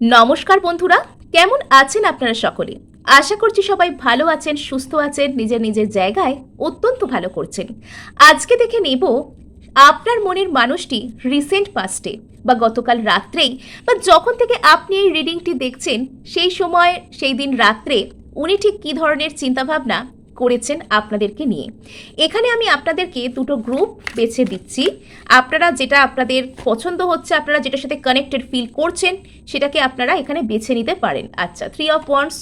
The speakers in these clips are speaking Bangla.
নমস্কার বন্ধুরা, কেমন আছেন আপনারা সকলে? আশা করছি সবাই ভালো আছেন, সুস্থ আছেন, নিজের নিজের জায়গায় অত্যন্ত ভালো করছেন। আজকে দেখে নেব আপনার মনের মানুষটি রিসেন্ট পাস্টে বা গতকাল রাত্রেই বা যখন থেকে আপনি এই রিডিংটি দেখছেন, সেই সময়, সেই দিন রাত্রে উনি ঠিক কী ধরনের চিন্তাভাবনা করেছেন আপনাদেরকে নিয়ে। এখানে আমি আপনাদেরকে দুটো গ্রুপ বেছে দিচ্ছি। আপনারা যেটা আপনাদের পছন্দ হচ্ছে, আপনারা যেটার সাথে কানেক্টেড ফিল করছেন, সেটাকে আপনারা এখানে বেছে নিতে পারেন। আচ্ছা থ্রি অফ ওয়ান্স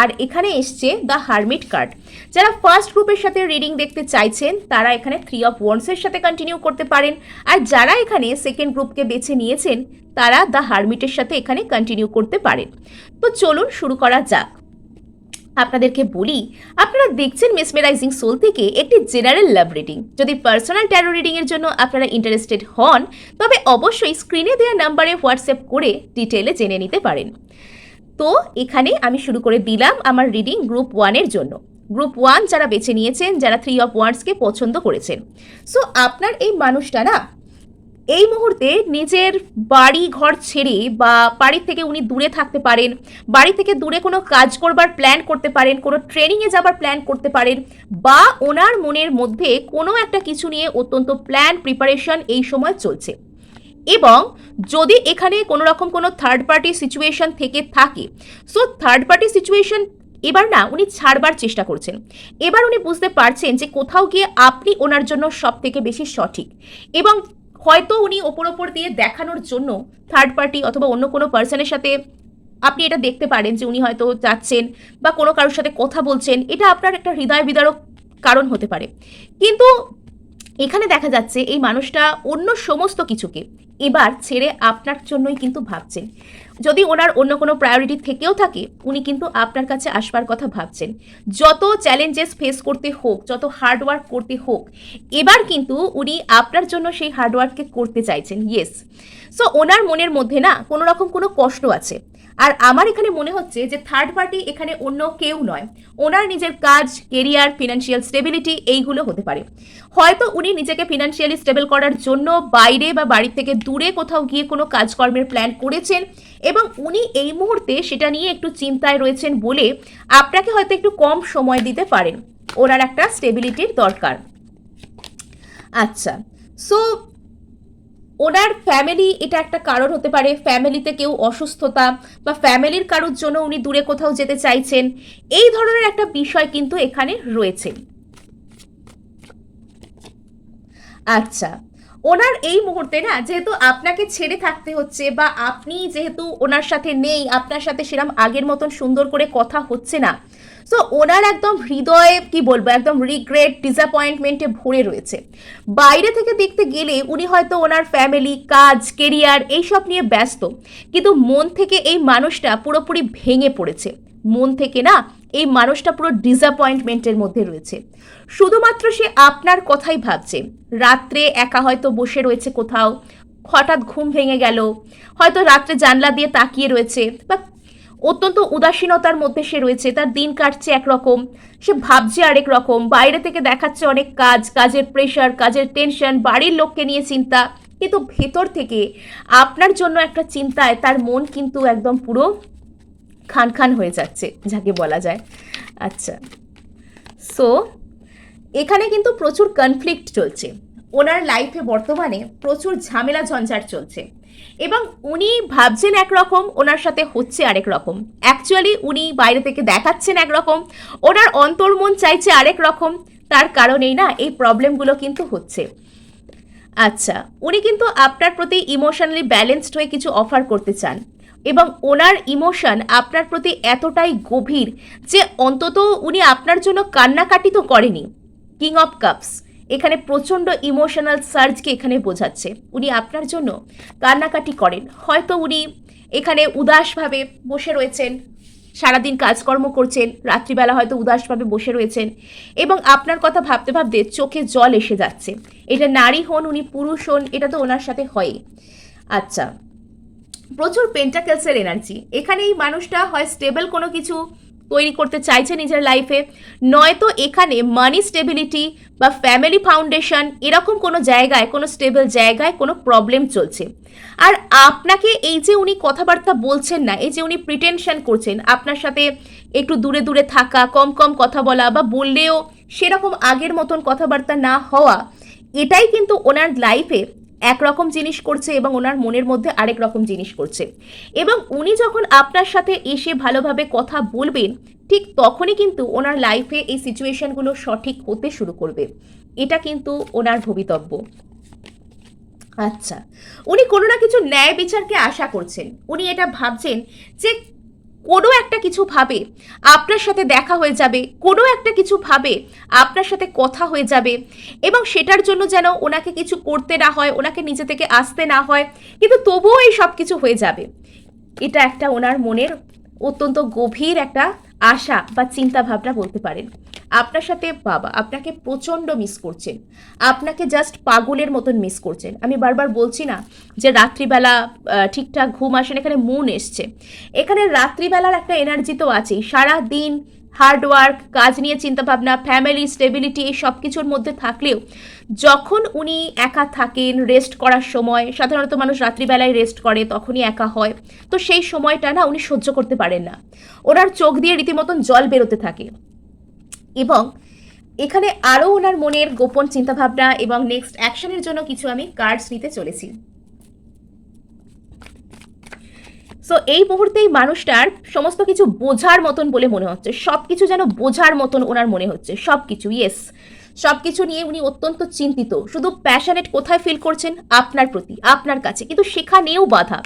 আর এখানে এসছে দ্য হারমিট কার্ড যারা ফার্স্ট গ্রুপের সাথে রিডিং দেখতে চাইছেন, তারা এখানে থ্রি অফ ওয়ান্সের সাথে কন্টিনিউ করতে পারেন। আর যারা এখানে সেকেন্ড গ্রুপকে বেছে নিয়েছেন, তারা দ্য হারমিটের সাথে এখানে কন্টিনিউ করতে পারেন। তো চলুন শুরু করা যাক। আপনাদেরকে বলি, আপনারা দেখছেন মেসমেরাইজিং সোল থেকে একটি জেনারেল লাভ রিডিং যদি পার্সোনাল ট্যারো রিডিং এর জন্য আপনারা ইন্টারেস্টেড হন, তবে অবশ্যই স্ক্রিনে দেওয়া নাম্বারে হোয়াটসঅ্যাপ করে ডিটেলে জেনে নিতে পারেন। তো এখানে আমি শুরু করে দিলাম আমার রিডিং গ্রুপ ওয়ানের জন্য। গ্রুপ ওয়ান যারা বেছে নিয়েছেন, যারা থ্রি অফ ওয়ার্ডসকে পছন্দ করেছেন। সো আপনার এই মানুষটা না এই মুহূর্তে নিজের বাড়ি ঘর ছেড়ে বা বাড়ি থেকে উনি দূরে থাকতে পারেন, বাড়ি থেকে দূরে কোনো কাজ করবার প্ল্যান করতে পারেন, কোনো ট্রেনিংয়ে যাবার প্ল্যান করতে পারেন বা ওনার মনের মধ্যে কোনো একটা কিছু নিয়ে অত্যন্ত প্ল্যান প্রিপারেশন এই সময় চলছে। এবং যদি এখানে কোনো রকম কোনো থার্ড পার্টি সিচুয়েশন থেকে থাকে সো থার্ড পার্টি সিচুয়েশন এবার না উনি ছাড়বার চেষ্টা করছেন। এবার উনি বুঝতে পারছেন যে কোথাও গিয়ে আপনি ওনার জন্য সব থেকে বেশি সঠিক। এবং হয়তো উনি ওপর ওপর দিয়ে দেখানোর জন্য থার্ড পার্টি অথবা অন্য কোনো পার্সনের সাথে আপনি এটা দেখতে পারেন যে উনি হয়তো যাচ্ছেন বা কোনো কারোর সাথে কথা বলছেন, এটা আপনার একটা হৃদয় বিদারক কারণ হতে পারে। কিন্তু এখানে দেখা যাচ্ছে এই মানুষটা অন্য সমস্ত কিছুকে এবার ছেড়ে আপনার জন্যই কিন্তু ভাবছেন। যদি ওনার অন্য কোনো প্রায়োরিটি থেকেও থাকে, উনি কিন্তু আপনার কাছে আসবার কথা ভাবছেন। যত চ্যালেঞ্জেস ফেস করতে হোক, যত হার্ডওয়ার্ক করতে হোক, এবার কিন্তু উনি আপনার জন্য সেই হার্ডওয়ার্ককে করতে চাইছেন ইয়েস সো ওনার মনের মধ্যে না কোনো রকম কোনো কষ্ট আছে। আর আমার এখানে মনে হচ্ছে যে থার্ড পার্টি এখানে অন্য কেউ নয়। ওনার নিজের কাজ কেরিয়ার ফিনান্সিয়াল স্টেবিলিটি এইগুলো হতে পারে। হয়তো উনি নিজেকে ফিনান্সিয়ালি স্টেবল করার জন্য বাইরে বা বাড়ি থেকে দূরে কোথাও গিয়ে কোনো কাজকর্মের প্ল্যান করেছেন এবং উনি এই মুহূর্তে সেটা নিয়ে একটু চিন্তায় রয়েছেন বলে আপনাকে হয়তো একটু কম সময় দিতে পারেন। ওনার একটা স্টেবিলিটির দরকার। আচ্ছা সো ওনার ফ্যামিলি এটা একটা কারণ হতে পারে। ফ্যামিলিতে কেউ অসুস্থতা বা ফ্যামিলির কারোর জন্য উনি দূরে কোথাও যেতে চাইছেন, এই ধরনের একটা বিষয় কিন্তু এখানে রয়েছে। আচ্ছা ওনার এই মুহূর্তে না, যেহেতু আপনাকে ছেড়ে থাকতে হচ্ছে বা আপনি যেহেতু ওনার সাথে নেই, আপনার সাথে সেরম আগের মতন সুন্দর করে কথা হচ্ছে না সো ওনার একদম হৃদয়ে, কি বলব, একদম রিগ্রেট ডিসঅ্যাপয়েন্টমেন্টে ভরে রয়েছে। বাইরে থেকে দেখতে গেলে উনি হয়তো ওনার ফ্যামিলি কাজ কেরিয়ার এইসব নিয়ে ব্যস্ত, কিন্তু মন থেকে এই মানুষটা পুরোপুরি ভেঙে পড়েছে। মন থেকে না এই মানুষটা পুরো ডিসঅ্যাপয়েন্টমেন্টের মধ্যে রয়েছে। শুধুমাত্র সে আপনার কথাই ভাবছে। রাত্রে একা হয়তো বসে রয়েছে কোথাও, হঠাৎ ঘুম ভেঙে গেল, হয়তো রাত্রে জানলা দিয়ে তাকিয়ে রয়েছে, বা অত্যন্ত উদাসীনতার মধ্যে সে রয়েছে, তার দিন কাটছে একরকম, সে ভাবছে আরেক রকম, বাইরে থেকে দেখাচ্ছে অনেক কাজ, কাজের প্রেশার কাজের টেনশন বাড়ির লোককে নিয়ে চিন্তা। কিন্তু ভেতর থেকে আপনার জন্য একটা চিন্তায় তার মন কিন্তু একদম পুরো খান খান হয়ে যাচ্ছে, যাকে বলা যায়। আচ্ছা। সো এখানে কিন্তু প্রচুর কনফ্লিক্ট চলছে। ওনার লাইফে বর্তমানে প্রচুর ঝামেলা ঝঞ্ঝাট চলছে। এবং উনি ভাবছেন একরকম, ওনার সাথে হচ্ছে আরেক রকম। অ্যাকচুয়ালি উনি বাইরে থেকে দেখাচ্ছেন একরকম। ওনার অন্তর্মন চাইছে আরেক রকম। তার কারণেই না এই প্রবলেমগুলো কিন্তু হচ্ছে। আচ্ছা উনি কিন্তু আপনার প্রতি ইমোশনালি ব্যালেন্সড হয়ে কিছু অফার করতে চান। এবং ওনার ইমোশন আপনার প্রতি এতটাই গভীর যে অন্তত উনি আপনার জন্য কান্নাকাটি তো করেনি। কিং অফ কাপস এখানে প্রচণ্ড ইমোশনাল সার্জকে এখানে বোঝাচ্ছে। উনি আপনার জন্য কান্নাকাটি করেন। হয়তো উনি এখানে উদাসভাবে বসে রয়েছেন, সারাদিন কাজকর্ম করছেন, রাত্রিবেলা হয়তো উদাসভাবে বসে রয়েছেন এবং আপনার কথা ভাবতে ভাবতে চোখে জল এসে যাচ্ছে। এটা নারী হন, উনি পুরুষ হন, এটা তো ওনার সাথে হয় আচ্ছা প্রচুর পেন্টাকেলসের এনার্জি এখানে এই মানুষটা হয় স্টেবল কোনো কিছু তৈরি করতে চাইছে নিজের লাইফে নয়তো এখানে মানি স্টেবিলিটি বা ফ্যামিলি ফাউন্ডেশন এরকম কোনো জায়গায়, কোনো স্টেবল জায়গায় কোনো প্রবলেম চলছে। আর আপনাকে এই যে উনি কথাবার্তা বলছেন না, এই যে উনি প্রিটেনশন করছেন, আপনার সাথে একটু দূরে দূরে থাকা, কম কম কথা বলা বা বললেও সেরকম আগের মতন কথাবার্তা না হওয়া, এটাই কিন্তু ওনার লাইফে একরকম জিনিস করছে এবং ওনার মনের মধ্যে আরেক রকম জিনিস করছে। এবং উনি যখন আপনার সাথে এসে ভালোভাবে কথা বলবেন, ঠিক তখনই কিন্তু ওনার লাইফে এই সিচুয়েশনগুলো সঠিক হতে শুরু করবে। এটা কিন্তু ওনার ভবিতব্য। আচ্ছা উনি কোনো না কিছু ন্যায় বিচারকে আশা করছেন। উনি এটা ভাবছেন যে কোনো একটা কিছু ভাবে, আপনার সাথে দেখা হয়ে যাবে, কোনো একটা কিছু ভাবে, আপনার সাথে কথা হয়ে যাবে এবং সেটার জন্য যেন ওনাকে কিছু করতে না হয়, ওনাকে নিজে থেকে আসতে না হয়, কিন্তু তবুও এই সব কিছু হয়ে যাবে। এটা একটা ওনার মনের অত্যন্ত গভীর একটা আশা বা চিন্তা ভাবনা বলতে পারেন। আপনার সাথে বাবা আপনাকে প্রচণ্ড মিস করছেন। আপনাকে জাস্ট পাগলের মতন মিস করছেন। আমি বারবার বলছি না যে রাত্রিবেলা ঠিকঠাক ঘুম আসেন এখানে মন এসছে। এখানে রাত্রিবেলার একটা এনার্জি তো আছেই। সারা দিন হার্ড ওয়ার্ক, কাজ নিয়ে চিন্তাভাবনা, ফ্যামিলি স্টেবিলিটি এই সব কিছুর মধ্যে থাকলেও যখন উনি একা থাকেন, রেস্ট করার সময়, সাধারণত মানুষ রাত্রিবেলায় রেস্ট করে, তখনই একা হয়। তো সেই সময়টা না উনি সহ্য করতে পারেন না। ওনার চোখ দিয়ে রীতিমতন জল বেরোতে থাকে। এবং এখানে আরও ওনার মনের গোপন চিন্তাভাবনা এবং নেক্সট অ্যাকশনের জন্য কিছু আমি কার্ডস নিতে চলেছি। সো এই মুহূর্তেই মানুষটার সমস্ত কিছু বোঝার মতন বলে মনে হচ্ছে। সব কিছু যেন বোঝার মতন ওনার মনে হচ্ছে। সব কিছু ইয়েস সব কিছু নিয়ে উনি অত্যন্ত চিন্তিত। শুধু প্যাশনেট কোথায় ফিল করছেন? আপনার প্রতি, আপনার কাছে। কিন্তু সেখানেও বাধা।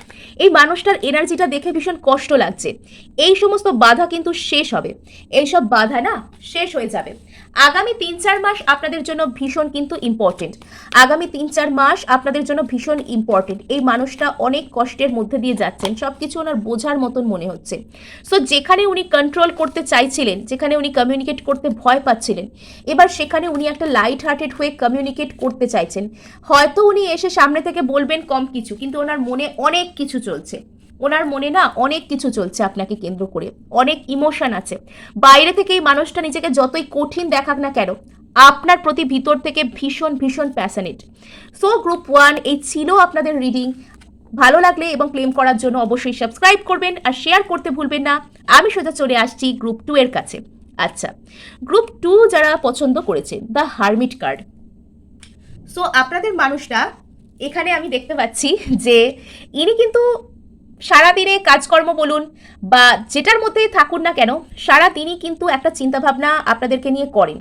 এই মানুষটার এনার্জিটা দেখে ভীষণ কষ্ট লাগছে। এই সমস্ত বাধা কিন্তু শেষ হবে। এইসব বাধা না, শেষ হয়ে যাবে। আগামী তিন চার মাস আপনাদের জন্য ভীষণ কিন্তু ইম্পর্টেন্ট আগামী তিন চার মাস আপনাদের জন্য ভীষণ ইম্পর্টেন্ট এই মানুষটা অনেক কষ্টের মধ্যে দিয়ে যাচ্ছেন সব কিছু ওনার বোঝার মতন মনে হচ্ছে। সো যেখানে উনি কন্ট্রোল করতে চাইছিলেন, যেখানে উনি কমিউনিকেট করতে ভয় পাচ্ছিলেন, এবার সেখানে উনি একটা লাইট হার্টেড হয়ে কমিউনিকেট করতে চাইছেন। হয়তো উনি এসে সামনে থেকে বলবেন কম কিছু, কিন্তু ওনার মনে অনেক কিছু চলছে। ওনার মনে না অনেক কিছু চলছে আপনাকে কেন্দ্র করে, অনেক ইমোশন আছে। বাইরে থেকে এই মানুষটা নিজেকে যতই কঠিন দেখাক না কেন, আপনার প্রতি ভিতর থেকে ভীষণ ভীষণ প্যাশনেট সো গ্রুপ ওয়ান এই ছিল আপনাদের রিডিং ভালো লাগলে এবং ক্লেম করার জন্য অবশ্যই সাবস্ক্রাইব করবেন আর শেয়ার করতে ভুলবেন না। আমি সোজা চলে আসছি গ্রুপ টু এর কাছে। আচ্ছা গ্রুপ টু যারা পছন্দ করেছেন দ্য হারমিট কার্ড সো আপনাদের মানুষটা এখানে আমি দেখতে পাচ্ছি যে, ইনি কিন্তু সারাদিনে কাজকর্ম বলুন বা যেটার মধ্যেই থাকুন না কেন সারা দিনই কিন্তু একটা চিন্তাভাবনা আপনাদেরকে নিয়ে করেন।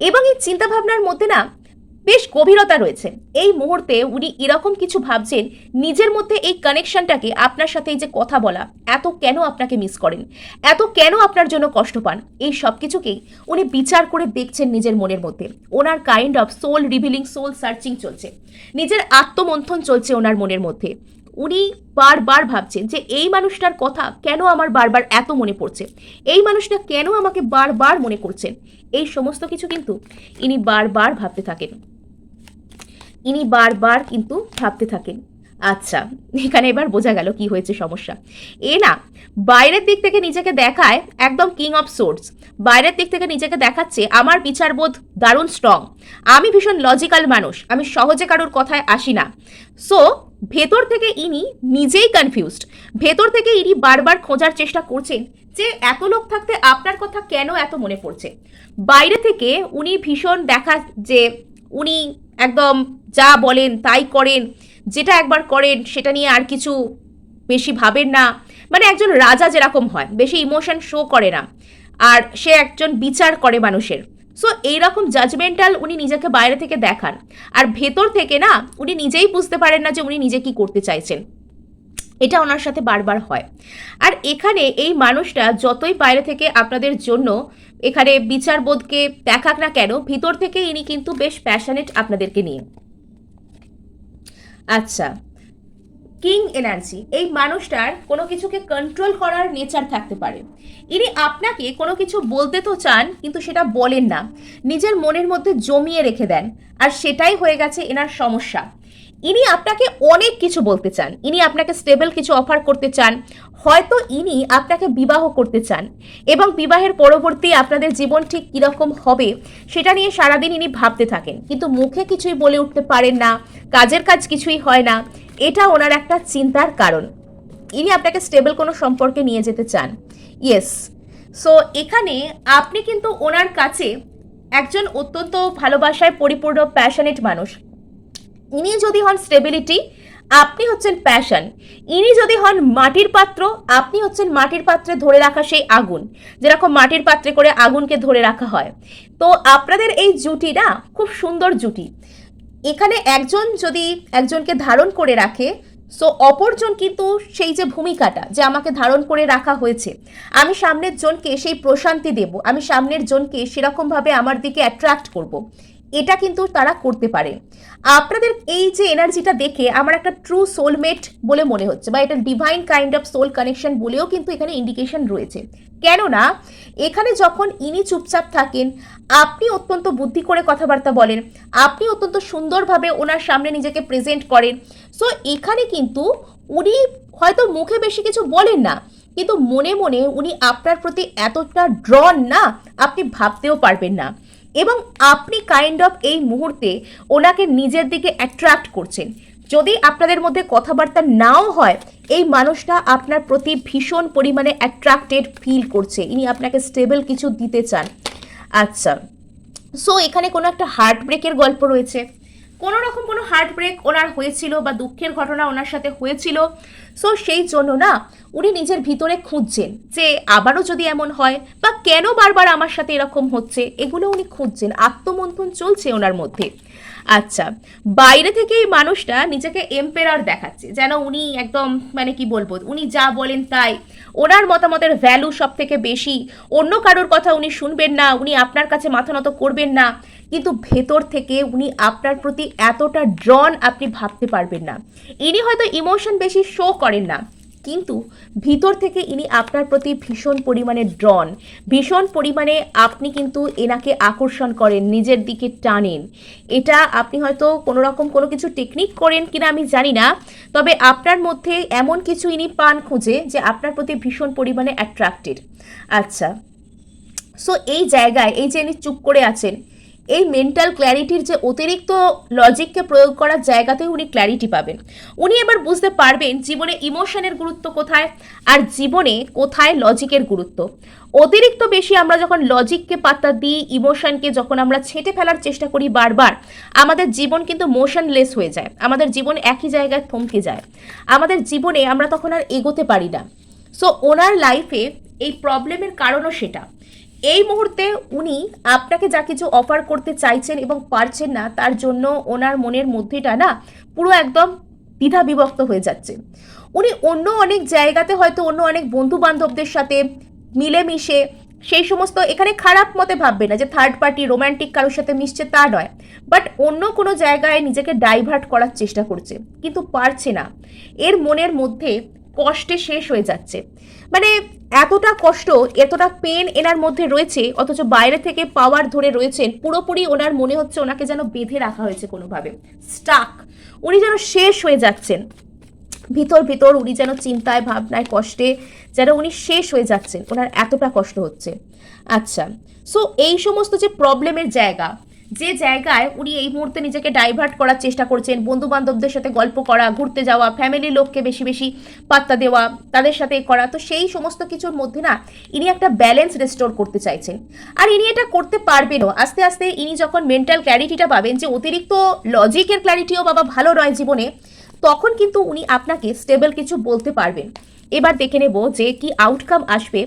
এবং এই চিন্তাভাবনার মধ্যে না বেশ গভীরতা রয়েছে। এই মুহূর্তে উনি এরকম কিছু ভাবছেন, নিজের মধ্যে এই কানেকশনটাকে আপনার সাথে এই যে কথা বলা, এত কেন আপনাকে মিস করেন? এত কেন আপনার জন্য কষ্ট পান? এই সব কিছুকেই উনি বিচার করে দেখছেন নিজের মনের মধ্যে। ওনার kind of soul revealing soul searching চলছে। নিজের আত্মমন্থন চলছে ওনার মনের মধ্যে। উনি বারবার ভাবছেন যে এই মানুষটার কথা কেন আমার বারবার এত মনে পড়ছে? এই মানুষটা কেন আমাকে বারবার মনে করছেন এই সমস্ত কিছু কিন্তু ইনি বারবার ভাবতে থাকেন। ইনি বারবার কিন্তু ভাবতে থাকেন। আচ্ছা এখানে এবার বোঝা গেল কি হয়েছে সমস্যা। এ না, বাইরের দিক থেকে নিজেকে দেখায় একদম কিং অফ সোর্স বাইরের দিক থেকে নিজেকে দেখাচ্ছে আমার বিচারবোধ দারুণ স্ট্রং আমি ভীষণ লজিক্যাল মানুষ। আমি সহজে কারোর কথায় আসি না। সো ভেতর থেকে ইনি নিজেই কনফিউজড ভেতর থেকে ইনি বারবার খোঁজার চেষ্টা করছেন যে এত লোক থাকতে আপনার কথা কেন এত মনে পড়ছে? বাইরে থেকে উনি ভীষণ দেখা যে উনি একদম যা বলেন তাই করেন, যেটা একবার করেন সেটা নিয়ে আর কিছু বেশি ভাবেন না। মানে একজন রাজা যেরকম হয়, বেশি ইমোশন শো করে না। আর সে একজন বিচার করে মানুষের। সো এইরকম জাজমেন্টাল উনি নিজেকে বাইরে থেকে দেখান। আর ভেতর থেকে না, উনি নিজেই বুঝতে পারেন না যে উনি নিজে কি করতে চাইছেন। এটা ওনার সাথে বারবার হয়। আর এখানে এই মানুষটা যতই বাইরে থেকে আপনাদের জন্য এখানে বিচারবোধকে দেখাক না কেন, ভিতর থেকে ইনি কিন্তু বেশ প্যাশনেট আপনাদেরকে নিয়ে। আচ্ছা। কিং এনার্জি, এই মানুষটার কোনো কিছুকে কন্ট্রোল করার নেচার থাকতে পারে। ইনি আপনাকে কোনো কিছু বলতে তো চান, কিন্তু সেটা বলেন না। নিজের মনের মধ্যে জমিয়ে রেখে দেন, আর সেটাই হয়ে গেছে এনার সমস্যা। ইনি আপনাকে অনেক কিছু বলতে চান, ইনি আপনাকে স্টেবল কিছু অফার করতে চান, হয়তো ইনি আপনাকে বিবাহ করতে চান, এবং বিবাহের পরবর্তী আপনাদের জীবন ঠিক কীরকম হবে, সেটা নিয়ে সারাদিন ইনি ভাবতে থাকেন। কিন্তু মুখে কিছুই বলে উঠতে পারেন না, কাজের কাজ কিছুই হয় না এটা ওনার একটা চিন্তার কারণ। ইনি আপনাকে স্টেবল কোনো সম্পর্কে নিয়ে যেতে চান। ইয়েস। সো, এখানে আপনি কিন্তু ওনার কাছে একজন অত্যন্ত ভালোবাসায় পরিপূর্ণ প্যাশনেট মানুষ। ইনি যদি হন স্টেবিলিটি আপনি হচ্ছেন প্যাশন ইনি যদি হন মাটির পাত্র, আপনি হচ্ছেন মাটির পাত্রে ধরে রাখা সেই আগুন, যেরকম মাটির পাত্রে করে আগুনকে ধরে রাখা হয়। তো আপনাদের এই জুটি না খুব সুন্দর জুটি। এখানে একজন যদি একজনকে ধারণ করে রাখে সো অপরজন কিন্তু সেই যে ভূমিকাটা যে আমাকে ধারণ করে রাখা হয়েছে, আমি সামনের জনকে সেই প্রশান্তি দেব, আমি সামনের জনকে সেরকমভাবে আমার দিকে অ্যাট্রাক্ট করব। এটা কিন্তু তারা করতে পারে। আপনাদের এই যে এনার্জিটা দেখে আমার একটা ট্রু সোলমেট বলে মনে হচ্ছে বা এটা divine kind of soul connection বলেও কিন্তু এখানে ইন্ডিকেশন রয়েছে। কেননা, এখানে যখন ইনি চুপচাপ থাকেন, আপনি অত্যন্ত বুদ্ধি করে কথাবার্তা বলেন, আপনি অত্যন্ত সুন্দরভাবে ওনার সামনে নিজেকে প্রেজেন্ট করেন। সো এখানে কিন্তু উনি হয়তো মুখে বেশি কিছু বলেন না, কিন্তু মনে মনে উনি আপনার প্রতি এতটা ড্রন না, আপনি ভাবতেও পারবেন না। এবং আপনি কাইন্ড অফ এই মুহূর্তে ওনাকে নিজের দিকে অ্যাট্রাক্ট করছেন। যদি আপনাদের মধ্যে কথাবার্তা নাও হয়, এই মানুষটা আপনার প্রতি ভীষণ পরিমাণে অ্যাট্রাক্টেড ফিল করছে। ইনি আপনাকে স্টেবল কিছু দিতে চান। আচ্ছা সো এখানে কোনো একটা হার্ট ব্রেকের গল্প রয়েছে। কোনো রকম কোনো হার্ট ব্রেক ওনার হয়েছিল বা দুঃখের ঘটনা ওনার সাথে হয়েছিল সো সেই জন্য না উনি নিজের ভিতরে খুঁজছেন যে আবারও যদি এমন হয় বা কেন বারবার আমার সাথে এরকম হচ্ছে, এগুলো উনি খুঁজছেন। আত্মমন্থন চলছে ওনার মধ্যে। আচ্ছা বাইরে থেকে এই মানুষটা নিজেকে এম্পেরার দেখাচ্ছে, যেন উনি একদম মানে কি বলব, উনি যা বলেন তাই। ওনার মতামতের ভ্যালু সব থেকে বেশি। অন্য কারোর কথা উনি শুনবেন না, উনি আপনার কাছে মাথা নত করবেন না। কিন্তু ভেতর থেকে উনি আপনার প্রতি এতটা ড্রন আপনি ভাবতে পারবেন না। ইনি হয়তো ইমোশন বেশি শো করেন না। কিন্তু ভিতর থেকে ইনি আপনার প্রতি ভীষণ পরিমাণে ড্রন। ভীষণ পরিমাণে আপনি কিন্তু এনাকে আকর্ষণ করেন, নিজের দিকে টানেন। এটা আপনি হয়তো কোনো রকম কোনো কিছু টেকনিক করেন কিনা আমি জানি না, তবে আপনার মধ্যে এমন কিছু ইনি পান খুঁজে যে আপনার প্রতি ভীষণ পরিমাণে অ্যাট্রাক্টেড আচ্ছা সো এই জায়গায়, এই যে ইনি চুপ করে আছেন এই মেন্টাল ক্ল্যারিটির যে অতিরিক্ত লজিককে প্রয়োগ করার জায়গাতেও উনি ক্ল্যারিটি পাবেন। উনি এবার বুঝতে পারবেন জীবনে ইমোশনের গুরুত্ব কোথায় আর জীবনে কোথায় লজিকের গুরুত্ব। অতিরিক্ত বেশি আমরা যখন লজিককে পাত্তা দিই ইমোশনকে যখন আমরা ছেটে ফেলার চেষ্টা করি বারবার, আমাদের জীবন কিন্তু মোশনলেস হয়ে যায়। আমাদের জীবন একই জায়গায় থমকে যায়। আমাদের জীবনে আমরা তখন আর এগোতে পারি না। সো ওনার লাইফে এই প্রবলেমের কারণও সেটা। এই মুহূর্তে উনি আপনাকে যা কিছু অফার করতে চাইছেন এবং পারছেন না, তার জন্য ওনার মনের মধ্যেটা না পুরো একদম দ্বিধা বিভক্ত হয়ে যাচ্ছে। উনি অন্য অনেক জায়গাতে হয়তো অন্য অনেক বন্ধু বান্ধবদের সাথে মিলেমিশে সেই সমস্ত এখানে খারাপ মতে ভাববে না যে থার্ড পার্টি রোমান্টিক কারোর সাথে মিশছে তা নয়। বাট অন্য কোনো জায়গায় নিজেকে ডাইভার্ট করার চেষ্টা করছে, কিন্তু পারছে না। এর মনের মধ্যে কষ্টে শেষ হয়ে যাচ্ছে। মানে এতটা কষ্ট, এতটা পেন এনার মধ্যে রয়েছে, অথচ বাইরে থেকে পাওয়ার ধরে রয়েছেন, পুরোপুরি ওনার মনে হচ্ছে ওনাকে যেন বেঁধে রাখা হয়েছে কোনোভাবে। স্টাক উনি যেন শেষ হয়ে যাচ্ছেন। ভিতর ভিতর উনি যেন চিন্তায়, ভাবনায়, কষ্টে যেন উনি শেষ হয়ে যাচ্ছেন। ওনার এতটা কষ্ট হচ্ছে। আচ্ছা সো এই সমস্ত যে প্রবলেমের জায়গা যে জায়গায় উনি এই মুহূর্তে নিজেকে ডাইভার্ট করার চেষ্টা করছেন বন্ধু বান্ধবদের সাথে গল্প করা, ঘুরতে যাওয়া ফ্যামিলির লোককে বেশি বেশি পাত্তা দেওয়া, তাদের সাথে করা, তো সেই সমস্ত কিছুর মধ্যে না ইনি একটা ব্যালেন্স রেস্টোর করতে চাইছেন। আর ইনি এটা করতে পারবেনও। আস্তে আস্তে ইনি যখন মেন্টাল ক্ল্যারিটিটা পাবেন যে অতিরিক্ত লজিকের ক্ল্যারিটিও বাবা ভালো নয় জীবনে, তখন কিন্তু উনি আপনাকে স্টেবল কিছু বলতে পারবেন। এবার দেখে নেব যে কি আউটকাম আসবে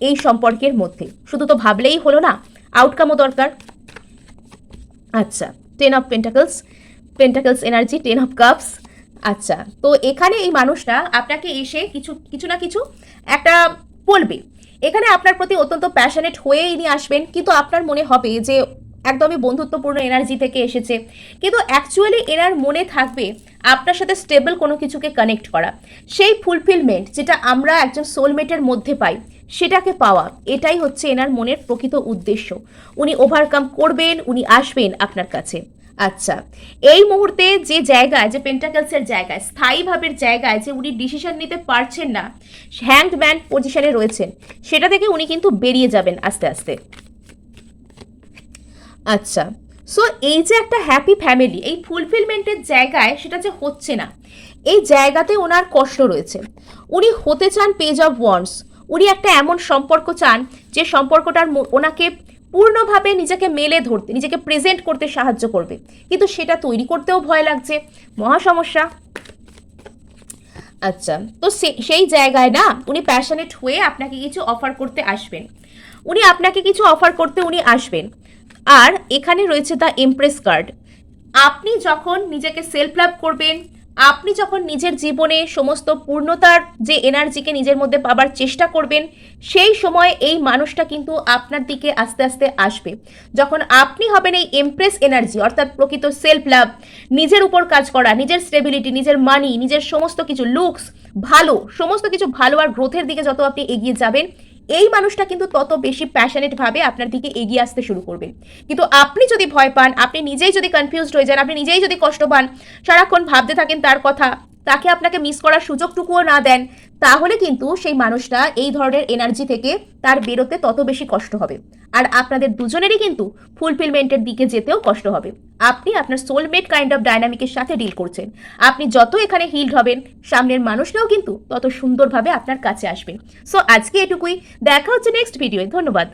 এই সম্পর্কের মধ্যে। শুধু তো ভাবলেই হলো না আউটকামও দরকার। আচ্ছা ten of pentacles pentacles energy ten of cups আচ্ছা তো এখানে এই মানুষটা আপনাকে এসে কিছু কিছু না কিছু একটা বলবে। এখানে আপনার প্রতি অত্যন্ত প্যাশনেট হয়ে ইনি আসবেন, কিন্তু আপনার মনে হবে যে একদমই বন্ধুত্বপূর্ণ এনার্জি থেকে এসেছে। কিন্তু অ্যাকচুয়ালি এনার মনে থাকবে আপনার সাথে স্টেবল কোনো কিছুকে কানেক্ট করা। সেই ফুলফিলমেন্ট যেটা আমরা একজন সোলমেটের মধ্যে পাই সেটাকে পাওয়া, এটাই হচ্ছে এনার মনের প্রকৃত উদ্দেশ্য। উনি ওভারকাম করবেন, উনি আসবেন আপনার কাছে। আচ্ছা এই মুহূর্তে যে জায়গায়, যে পেন্টাকেলসের জায়গায় পেন্টাকেলসের জায়গায় যে উনি ডিসিশন নিতে পারছেন না হ্যান্ডম্যান পজিশনে রয়েছেন, সেটা থেকে উনি কিন্তু বেরিয়ে যাবেন আস্তে আস্তে। আচ্ছা সো এই যে একটা হ্যাপি ফ্যামিলি এই ফুলফিলমেন্টের জায়গায় সেটা যে হচ্ছে না, এই জায়গাতে ওনার কষ্ট রয়েছে। উনি হতে চান পেজ অফ ওয়ান্স উনি একটা এমন সম্পর্ক চান যে সম্পর্কটার ওনাকে পূর্ণভাবে নিজেকে মেলে ধরতে, নিজেকে প্রেজেন্ট করতে সাহায্য করবে। কিন্তু সেটা তৈরি করতেও ভয় লাগছে। মহা সমস্যা। আচ্ছা তো সেই জায়গায় না উনি প্যাশনেট হয়ে আপনাকে কিছু অফার করতে আসবেন। উনি আপনাকে কিছু অফার করতে উনি আসবেন। আর এখানে রয়েছে দ্য এমপ্রেস কার্ড আপনি যখন নিজেকে সেলফ লাভ করবেন আপনি যখন নিজের জীবনে সমস্ত পূর্ণতার যে এনার্জিকে নিজের মধ্যে পাবার চেষ্টা করবেন, সেই সময় এই মানুষটা কিন্তু আপনার দিকে আস্তে আস্তে আসবে। যখন আপনি হবেন এই এমপ্রেস এনার্জি অর্থাৎ প্রকৃত সেলফ লাভ নিজের উপর কাজ করা, নিজের স্টেবিলিটি নিজের মানি নিজের সমস্ত কিছু লুকস ভালো, সমস্ত কিছু ভালো আর গ্রোথের দিকে যত আপনি এগিয়ে যাবেন এই মানুষটা কিন্তু তত বেশি প্যাশনেট ভাবে আপনার দিকে এগিয়ে আসতে শুরু করবে। কিন্তু আপনি যদি ভয় পান, আপনি নিজেই যদি কনফিউজড হয়ে যান, আপনি নিজেই যদি কষ্ট পান, সারাক্ষণ ভাবতে থাকেন তার কথা, তাকে আপনাকে মিস করার সুযোগটুকুও না দেন তাহলে কিন্তু সেই মানুষটা এই ধরনের এনার্জি থেকে তার বেরোতে তত বেশি কষ্ট হবে। আর আপনাদের দুজনেরই কিন্তু ফুলফিলমেন্টের দিকে যেতেও কষ্ট হবে। আপনি আপনার সোলমেট কাইন্ড অফ ডাইনামিকের সাথে ডিল করছেন। আপনি যত এখানে হিল্ড হবেন, সামনের মানুষটাও কিন্তু তত সুন্দরভাবে আপনার কাছে আসবে। সো আজকে এটুকুই। দেখা হচ্ছে নেক্সট ভিডিওয়ে ধন্যবাদ।